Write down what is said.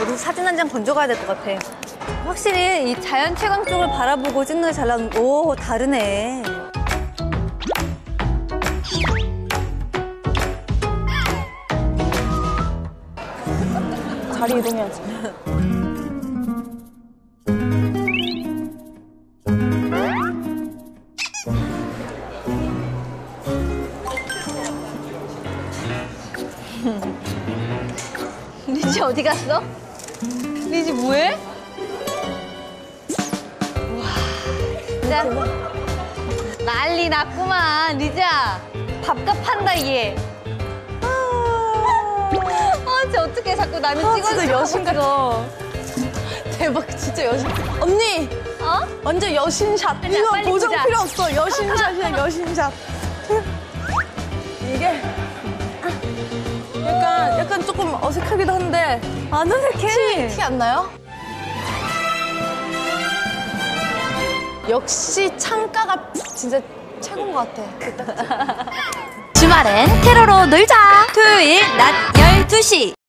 우리 사진 한 장 건져가야 될 것 같아. 확실히 이 자연 채광 쪽을 바라보고 찍는 게 잘 나오는, 오, 다르네. 자리 이동해야지. 리지 어디 갔어? 리지 뭐해? 와, 진짜 난리 났구만, 리지야. 밥값 한다, 얘. 아, 진짜 어떻게 자꾸 나는 아. 진짜 여신 같아. 대박, 진짜 여신. 언니, 어? 완전 여신샷. 이거 보정 보자. 필요 없어. 여신샷이야, 여신샷. 이게 약간 조금 어색하기도 한데 안 어색해. 티 안 나요? 역시 창가가 진짜 최고인 것 같아. 주말엔 테러로 놀자. 토요일 낮 12시.